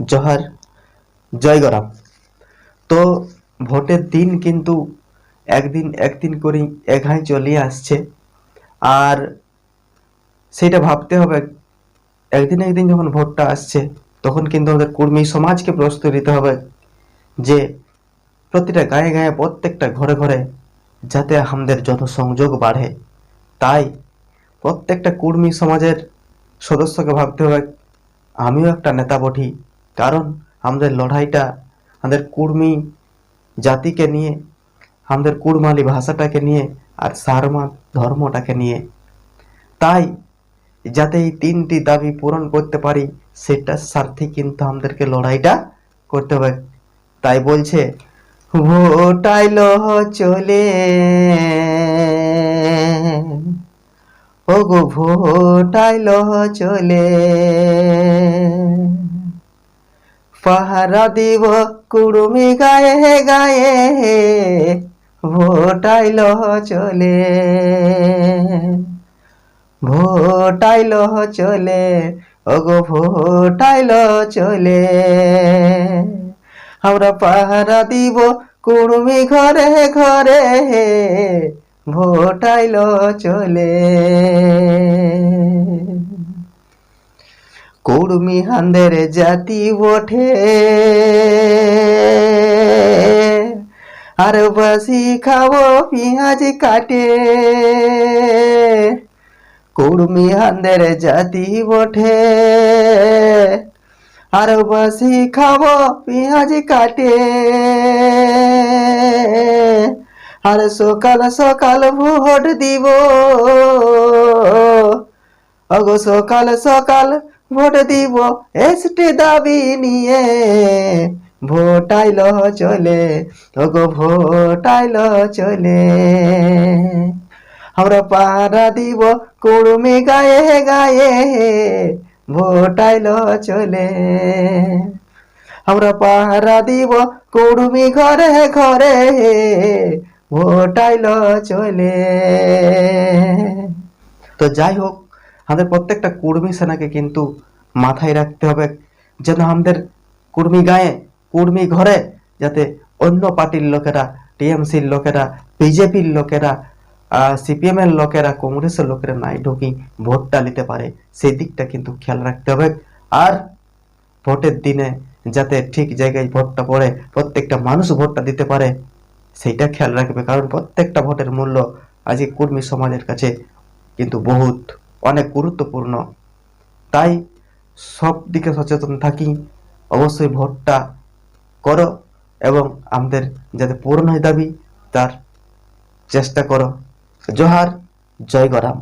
জহার জয় গরাম তো ভোটের দিন কিন্তু একদিন একদিন করেই এঘায় চলে আসছে। আর সেটা ভাবতে হবে, একদিন একদিন যখন ভোটটা আসছে, তখন কিন্তু আমাদের কর্মী সমাজকে প্রস্তুতি দিতে হবে যে, প্রতিটা গায়ে গায়ে প্রত্যেকটা ঘরে ঘরে যাতে আমাদের যত সংযোগ বাড়ে, তাই প্রত্যেকটা কর্মী সমাজের সদস্যকে ভাবতে হবে, আমিও একটা নেতা বঠি কারণ আমাদের লড়াইটা, আমাদের কুর্মী জাতিকে নিয়ে, আমাদের কুড়মালি ভাষাটাকে নিয়ে আর সারমা ধর্মটাকে নিয়ে। তাই যাতে এই তিনটি দাবি পূরণ করতে পারি সেটার স্বার্থে কিন্তু আমাদেরকে লড়াইটা করতে হবে। তাই বলছে ভোটাইল চলে। ও গো ভোটাইল চলে। পাহারা দিব কুড়ুমি গায়ে গায়ে ভোটাইল চলে। ভোটাইল চলে, ওগো ভোটাইল চলে। আমরা পাহারা দিব কুড়ুমি ঘরে ঘরে ভোটাইল চলে। কুড়মি হান্দের জাতি ওঠে আর বাসি খাব পেঁয়াজ কাটে। কুড়মি হান্দের জাতি ওঠে আর বাসি খাব পেঁয়াজ কাটে। আর সকাল সকাল ভোট দিব। অগো সকাল সকাল ভোট দিব, এসটি দাবি নিয়ে। ভোটাইল চলে, ওগো ভোটাইল চলে। আমরা পাহারা দিব কুড়মি গায়ে গায়ে, ভোটাইল চলে। আমরা পাহারা দিব কুড়মি ঘরে ঘরে, ভোটাইল চলে। তো যাই হোক আমাদের প্রত্যেকটা কুর্মী সেনাকে কিন্তু মাথায় রাখতে হবে যেন আমাদের কুর্মী গায়ে, কুর্মী ঘরে যাতে অন্য পার্টির লোকেরা, টিএমসির লোকেরা, বিজেপির লোকেরা সিপিএম এর লোকেরা, কংগ্রেসের লোকেরা নাই ঢুকি ভোটটা নিতে পারে, সেই দিকটা কিন্তু খেয়াল রাখতে হবে। আর ভোটের দিনে যাতে ঠিক জায়গায় ভোটটা পড়ে, প্রত্যেকটা মানুষ ভোটটা দিতে পারে, সেইটা খেয়াল রাখবে। কারণ প্রত্যেকটা ভোটের মূল্য আজকে কর্মী সমাজের কাছে কিন্তু বহুত। অনেক গুরুত্বপূর্ণ। তাই সব দিকে সচেতন থাকি, অবশ্যই ভোটটা করো এবং আমাদের যাতে পূরণ হয় দাবি, তার চেষ্টা করো। জোহার, জয় গরাম।